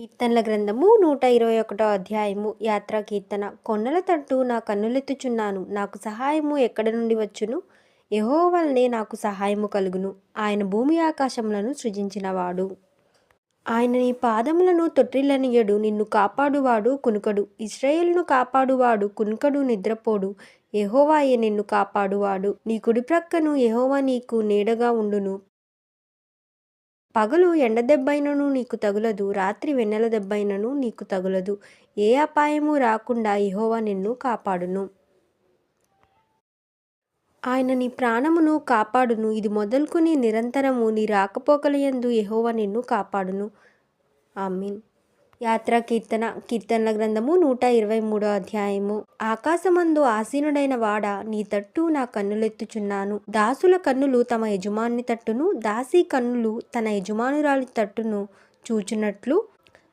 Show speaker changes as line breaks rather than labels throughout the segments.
కీర్తనల గ్రంథము నూట ఇరవై ఒకటో అధ్యాయము. యాత్రా కీర్తన. కొండల తట్టు నా కన్నులెత్తుచున్నాను. నాకు సహాయము ఎక్కడ నుండి వచ్చును? యహో వల్లనే నాకు సహాయము కలుగును. ఆయన భూమి ఆకాశములను సృజించినవాడు. ఆయన నీ పాదములను తొట్టిల్లనియడు. నిన్ను కాపాడువాడు కునుకడు. ఇస్రాయేల్ను కాపాడువాడు కునుకడు నిద్రపోడు. యెహోవాయే నిన్ను కాపాడువాడు. నీ కుడి ప్రక్కను ఎహోవా నీకు నీడగా ఉండును. పగలు ఎండ దెబ్బైనను నీకు తగులదు రాత్రి వెన్నెల దెబ్బైనను నీకు తగులదు. ఏ అపాయము రాకుండా ఇహోవా నిన్ను కాపాడును. ఆయన నీ ప్రాణమును కాపాడును. ఇది మొదలుకుని నిరంతరము నీ రాకపోకలయందు ఎహోవా నిన్ను కాపాడును. ఆమీన్. యాత్రా కీర్తన కీర్తనల గ్రంథము నూట ఇరవై మూడో అధ్యాయము. ఆకాశమందు ఆసీనుడైన వాడ నీ తట్టు నా కన్నులెత్తుచున్నాను. దాసుల కన్నులు తమ యజమాని తట్టును దాసి కన్నులు తన యజమానురాలి తట్టును చూచున్నట్లు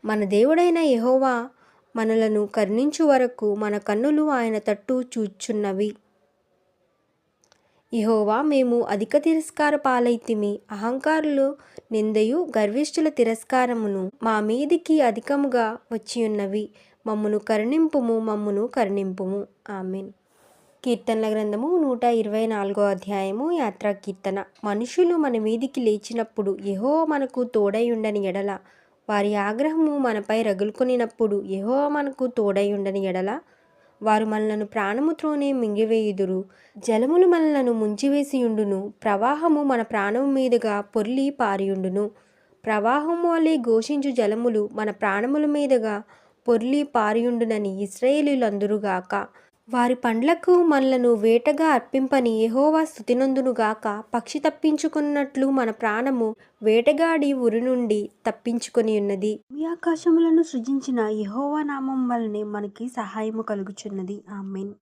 మన దేవుడైన యహోవా మనలను కరుణించు వరకు మన కన్నులు ఆయన తట్టు చూచున్నవి. యెహోవా మేము అధిక తిరస్కార పాలైతిమి. అహంకారులు నిందయు గర్విష్ఠుల తిరస్కారమును మా మీదికి అధికముగా వచ్చియున్నవి. మమ్మును కరుణింపుము మమ్మును కరుణింపుము. ఆమెన్. కీర్తనల గ్రంథము నూట ఇరవై నాలుగో అధ్యాయము యాత్రా కీర్తన. మనుషులు మన మీదికి లేచినప్పుడు ఎహో మనకు తోడయుండని ఎడల. వారి ఆగ్రహము మనపై రగులుకొనినప్పుడు ఎహో మనకు తోడయుండని ఎడల. వారు మనలను ప్రాణముతోనే మింగివేయుదురు. జలములు మనలను ముంచివేసియుండును. ప్రవాహము మన ప్రాణము మీదుగా పొర్లి పారియుండును. ప్రవాహము వలె ఘోషించు జలములు మన ప్రాణముల మీదుగా పొర్లి పారియుండునని ఇస్రాయేలీలందురుగాక వారి పండ్లకు మనలను వేటగా అర్పింపని యెహోవా స్థుతినందునుగాక పక్షి తప్పించుకున్నట్లు మన ప్రాణము వేటగాడి ఉరి నుండి తప్పించుకొని ఉన్నది. మీ ఆకాశములను సృజించిన యెహోవా నామం వలనే మనకి సహాయము కలుగుచున్నది. ఆమెన్.